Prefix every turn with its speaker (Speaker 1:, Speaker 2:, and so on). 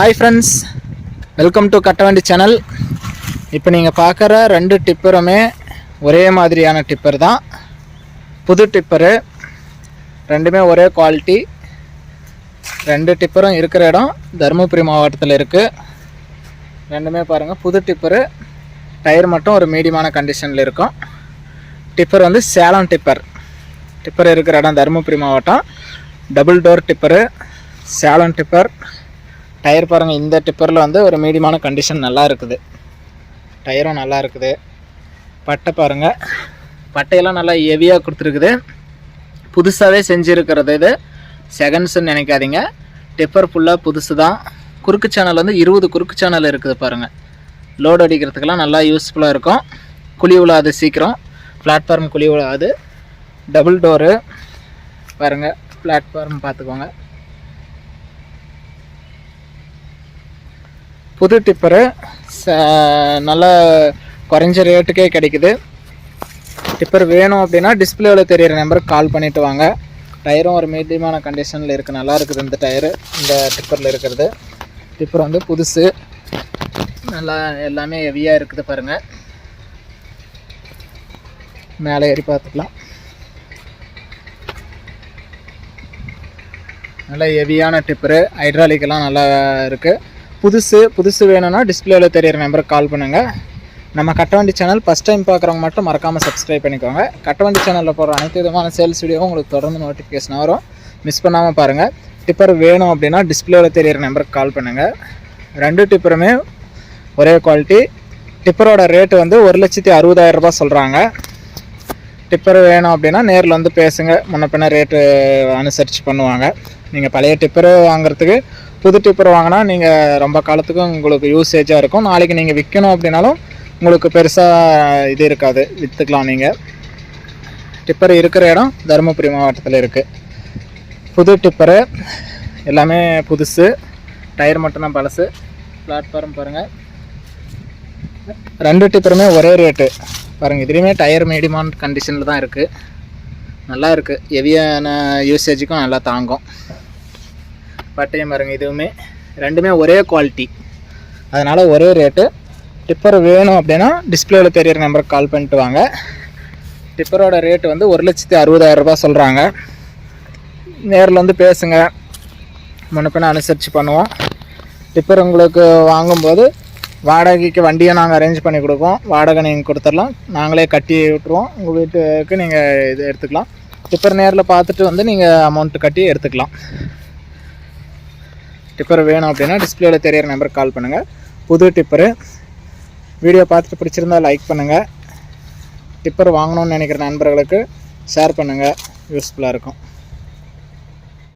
Speaker 1: Hi friends welcome to Kattavandi channel இப்போ நீங்கள் பார்க்குற ரெண்டு டிப்பருமே ஒரே மாதிரியான டிப்பர் தான். புது டிப்பரு ரெண்டுமே ஒரே குவாலிட்டி ரெண்டு டிப்பரும் இருக்கிற இடம் தருமபுரி மாவட்டத்தில் இருக்குது ரெண்டுமே பாருங்கள் புது டிப்பரு டயர் மட்டும் ஒரு மீடியமான கண்டிஷனில் இருக்கும். டிப்பர் வந்து சேலம் டிப்பர் டிப்பர் இருக்கிற இடம் தருமபுரி மாவட்டம். Double door tipper Salem tipper tyre பாருங்கள் இந்த டிப்பரில் வந்து ஒரு மீடியமான கண்டிஷன் நல்லா இருக்குது. டயரும் நல்லா இருக்குது. பட்டை பாருங்கள் பட்டையெல்லாம் நல்லா ஹெவியாக கொடுத்துருக்குது. புதுசாகவே செஞ்சுருக்கிறது இது. செகண்ட்ஸ்ன்னு நினைக்காதீங்க. டிப்பர் ஃபுல்லாக புதுசு தான் குறுக்கு சேனல் வந்து இருபது குறுக்கு சேனல் இருக்குது பாருங்கள் லோடு அடிக்கிறதுக்கெல்லாம் நல்லா யூஸ்ஃபுல்லாக இருக்கும். குழி விழாது சீக்கிரம். பிளாட்ஃபார்ம் குழி விழாது டபுள் டோரு பாருங்கள் பிளாட்ஃபார்ம் பார்த்துக்கோங்க. புது டிப்பரு ச நல்ல குறைஞ்ச ரேட்டுக்கே கிடைக்குது. டிப்பர் வேணும் அப்படின்னா டிஸ்பிளேவில் தெரியிற நம்பருக்கு கால் பண்ணிவிட்டு வாங்க. டயரும் ஒரு மீடியமான கண்டிஷனில் இருக்குது நல்லா இருக்குது இந்த டயரு இந்த டிப்பரில் இருக்கிறது. டிப்பர் வந்து புதுசு. நல்லா எல்லாமே ஹெவியாக இருக்குது பாருங்கள் மேலே ஏறி பார்த்துக்கலாம். நல்லா ஹெவியான டிப்பரு ஹைட்ராலிக்கெல்லாம் நல்லா இருக்குது புதுசு புதுசு வேணும்னா டிஸ்பிளேவில் தெரியிற நம்பருக்கு கால் பண்ணுங்கள் நம்ம கட்டவண்டி சேனல் ஃபஸ்ட் டைம் பார்க்குறவங்க மட்டும் மறக்காமல் சப்ஸ்கிரைப் பண்ணிக்கோங்க. கட்டவண்டி சேனலில் போடுற அனைத்து விதமான சேல்ஸ் வீடியோவும் உங்களுக்கு தொடர்ந்து நோட்டிஃபிகேஷன் வரும். மிஸ் பண்ணாமல் பாருங்கள் டிப்பர் வேணும் அப்படின்னா டிஸ்பிளேவில் தெரியிற நம்பருக்கு கால் பண்ணுங்கள் ரெண்டு டிப்பருமே ஒரே குவாலிட்டி டிப்பரோட ரேட்டு வந்து ஒரு லட்சத்தி அறுபதாயிரம் ரூபா சொல்கிறாங்க டிப்பர் வேணும் அப்படின்னா நேரில் வந்து பேசுங்க. முன்ன பின்ன ரேட்டு அனுசரித்து பண்ணுவாங்க. நீங்கள் பழைய டிப்பர் வாங்குறதுக்கு புது டிப்பர் வாங்கினா நீங்கள் ரொம்ப காலத்துக்கும் உங்களுக்கு யூசேஜாக இருக்கும். நாளைக்கு நீங்கள் விற்கணும் அப்படின்னாலும் உங்களுக்கு பெருசாக இது இருக்காது. விற்றுக்கலாம் நீங்கள் டிப்பர் இருக்கிற இடம் தருமபுரி மாவட்டத்தில் இருக்குது புது டிப்பரு எல்லாமே புதுசு. டயர் மட்டும்தான் பழசு. பிளாட்ஃபார்ம் பாருங்கள் ரெண்டு டிப்பருமே ஒரே ரேட்டு பாருங்கள் இதுலேயுமே டயர் மீடியமான கண்டிஷனில் தான் இருக்குது நல்லா இருக்குது ஹெவியான யூசேஜுக்கும் நல்லா தாங்கும். பட்டையும் பாருங்கள் இதுவுமே ரெண்டுமே ஒரே குவாலிட்டி அதனால் ஒரே ரேட்டு டிப்பர் வேணும் அப்படின்னா டிஸ்பிளேவில் தெரியற நம்பருக்கு கால் பண்ணிட்டு வாங்க. டிப்பரோட ரேட்டு வந்து ஒரு லட்சத்தி அறுபதாயிரம் சொல்கிறாங்க நேரில் வந்து பேசுங்க. முன்னப்பின பின்ன அனுசரித்து பண்ணுவோம். டிப்பர் உங்களுக்கு வாங்கும்போது வாடகைக்கு வண்டியை நாங்கள் அரேஞ்ச் பண்ணி கொடுப்போம். வாடகை நீங்கள் கொடுத்துடலாம். நாங்களே கட்டி விட்ருவோம் உங்கள் வீட்டுக்கு நீங்கள் இது எடுத்துக்கலாம். டிப்பர் நேரில் பார்த்துட்டு வந்து நீங்கள் அமௌண்ட்டு கட்டி எடுத்துக்கலாம். டிப்பர் வேணும் அப்படின்னா டிஸ்பிளேயில் தெரியிற நம்பருக்கு கால் பண்ணுங்கள் புது டிப்பரு வீடியோ பார்த்துட்டு பிடிச்சிருந்தா லைக் பண்ணுங்கள் டிப்பர் வாங்கணும்னு நினைக்கிற நண்பர்களுக்கு ஷேர் பண்ணுங்கள் யூஸ்ஃபுல்லாக இருக்கும்.